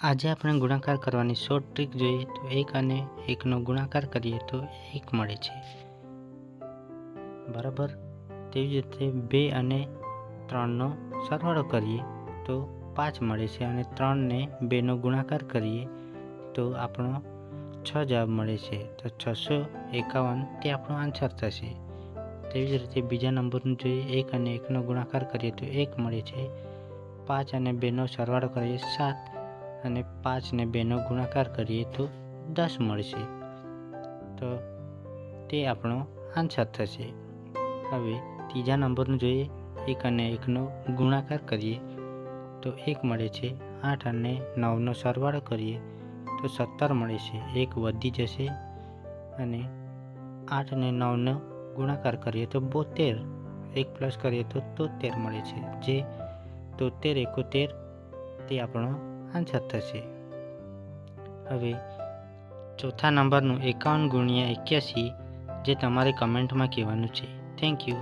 આજે આપણે ગુણાકાર કરવાની શોર્ટ ટ્રીક જોઈએ તો એક અને એકનો ગુણાકાર કરીએ તો એક મળે છે. બરાબર? તેવી જ રીતે બે અને ત્રણનો સરવાળો કરીએ તો પાંચ મળે છે અને ત્રણને બેનો ગુણાકાર કરીએ તો આપણો છ જવાબ મળે છે. તો છસો એકાવન તે આપણો આન્સર થશે. તેવી જ રીતે બીજા નંબરનું જોઈએ, એક અને એકનો ગુણાકાર કરીએ તો એક મળે છે. પાંચ અને બેનો સરવાળો કરીએ સાત. અને પાંચને બેનો ગુણાકાર કરીએ તો દસ મળશે. તો તે આપણો આન્સર થશે. હવે ત્રીજા નંબરનું જોઈએ. એક અને એકનો ગુણાકાર કરીએ. તો એક મળે છે. આઠ અને નવનો સરવાળો કરીએ. તો સત્તર મળે છે. એક વધી જશે. અને આઠ અને નવનો ગુણાકાર કરીએ તો બોતેર. એક પ્લસ કરીએ તો તોતેર મળે છે. જે તોતેર, એકોતેર, તે આપણો આન્સર થશે હવે ચોથા નંબરનું એકાવન ગુણ્યા એક્યાસી, જે તમારે કમેન્ટમાં કહેવાનું છે. Thank you